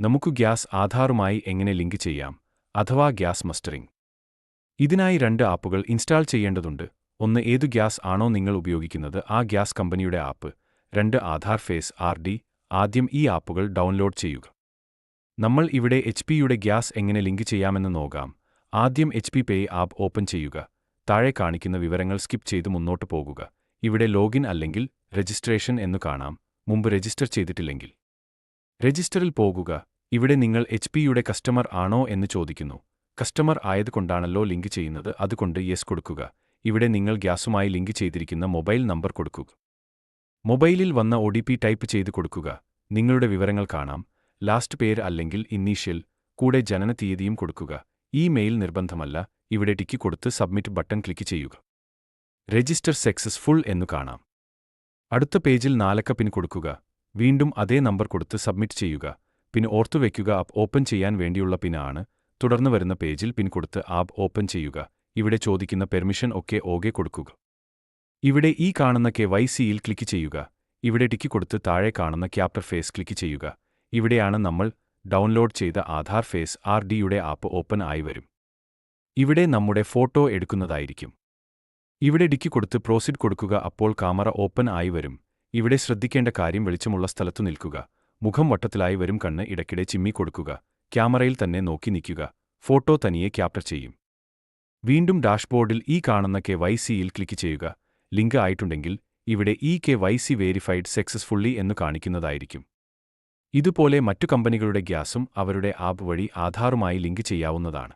നമുക്ക് ഗ്യാസ് ആധാറുമായി എങ്ങനെ ലിങ്ക് ചെയ്യാം അഥവാ ഗ്യാസ് മസ്റ്ററിംഗ്. ഇതിനായി രണ്ട് ആപ്പുകൾ ഇൻസ്റ്റാൾ ചെയ്യേണ്ടതുണ്ട്. ഒന്ന് ഏതു ഗ്യാസ് ആണോ നിങ്ങൾ ഉപയോഗിക്കുന്നത് ആ ഗ്യാസ് കമ്പനിയുടെ ആപ്പ്. രണ്ട് ആധാർ ഫേസ് ആർ ഡി. ആദ്യം ഈ ആപ്പുകൾ ഡൗൺലോഡ് ചെയ്യുക. നമ്മൾ ഇവിടെ എച്ച് പിയുടെ ഗ്യാസ് എങ്ങനെ ലിങ്ക് ചെയ്യാമെന്ന് നോക്കാം. ആദ്യം H P pay app open ചെയ്യുക. താഴെ കാണിക്കുന്ന വിവരങ്ങൾ സ്കിപ്പ് ചെയ്ത് മുന്നോട്ട് പോകുക. ഇവിടെ ലോഗിൻ അല്ലെങ്കിൽ രജിസ്ട്രേഷൻ എന്നു കാണാം. മുമ്പ് രജിസ്റ്റർ ചെയ്തിട്ടില്ലെങ്കിൽ. രജിസ്റ്ററിൽ പോകുക. ഇവിടെ നിങ്ങൾ എച്ച് പിയുടെ കസ്റ്റമർ ആണോ എന്ന് ചോദിക്കുന്നു. കസ്റ്റമർ ആയതുകൊണ്ടാണല്ലോ ലിങ്ക് ചെയ്യുന്നത്. അതുകൊണ്ട് യെസ് കൊടുക്കുക. ഇവിടെ നിങ്ങൾ ഗ്യാസുമായി ലിങ്ക് ചെയ്തിരിക്കുന്ന മൊബൈൽ നമ്പർ കൊടുക്കുക മൊബൈലിൽ വന്ന ഒ ടൈപ്പ് ചെയ്ത് കൊടുക്കുക. നിങ്ങളുടെ വിവരങ്ങൾ കാണാം. ലാസ്റ്റ് പേര് അല്ലെങ്കിൽ ഇനീഷ്യൽ കൂടെ ജനന തീയതിയും കൊടുക്കുക. ഈ മെയിൽ നിർബന്ധമല്ല. ഇവിടെ ടിക്ക് കൊടുത്ത് സബ്മിറ്റ് ബട്ടൺ ക്ലിക്ക് ചെയ്യുക. രജിസ്റ്റർ സക്സസ്ഫുൾ എന്നു കാണാം. അടുത്ത പേജിൽ നാലക്ക പിൻ കൊടുക്കുക. വീണ്ടും അതേ നമ്പർ കൊടുത്ത് സബ്മിറ്റ് ചെയ്യുക. പിൻ ഓർത്തുവെക്കുക ആപ്പ് ഓപ്പൺ ചെയ്യാൻ വേണ്ടിയുള്ള പിൻ ആണ് തുടർന്ന് വരുന്ന പേജിൽ പിൻ കൊടുത്ത് ആപ്പ് ഓപ്പൺ ചെയ്യുക. ഇവിടെ ചോദിക്കുന്ന പെർമിഷൻ ഒക്കെ ഓകെ കൊടുക്കുക. ഇവിടെ ഈ കാണുന്ന കെ വൈ സിയിൽ ക്ലിക്ക് ചെയ്യുക. ഇവിടെ ടിക്ക് കൊടുത്ത് താഴെ കാണുന്ന ക്യാപ്റ്റർ ഫേസ് ക്ലിക്ക് ചെയ്യുക. ഇവിടെയാണ് നമ്മൾ ഡൗൺലോഡ് ചെയ്ത ആധാർ ഫേസ് ആർ ഡിയുടെ ആപ്പ് ഓപ്പൺ ആയി വരും. ഇവിടെ നമ്മുടെ ഫോട്ടോ എടുക്കുന്നതായിരിക്കും. ഇവിടെ ഡിക്ക് കൊടുത്ത് പ്രോസിഡ് കൊടുക്കുക അപ്പോൾ ക്യാമറ ഓപ്പൺ ആയി വരും. ഇവിടെ ശ്രദ്ധിക്കേണ്ട കാര്യം വെളിച്ചമുള്ള സ്ഥലത്തു നിൽക്കുക. മുഖം വട്ടത്തിലായി വരും കണ്ണ് ഇടയ്ക്കിടെ ചിമ്മി കൊടുക്കുക. ക്യാമറയിൽ തന്നെ നോക്കി നിൽക്കുക. ഫോട്ടോ തനിയെ ക്യാപ്ചർ ചെയ്യും. വീണ്ടും ഡാഷ്ബോർഡിൽ ഈ കാണുന്ന കെ വൈ സിയിൽ ക്ലിക്ക് ചെയ്യുക. ലിങ്ക് ആയിട്ടുണ്ടെങ്കിൽ ഇവിടെ E K Y C verified successfully എന്നു കാണിക്കുന്നതായിരിക്കും. ഇതുപോലെ മറ്റു കമ്പനികളുടെ ഗ്യാസും അവരുടെ ആപ്പ് വഴി ആധാറുമായി ലിങ്ക് ചെയ്യാവുന്നതാണ്.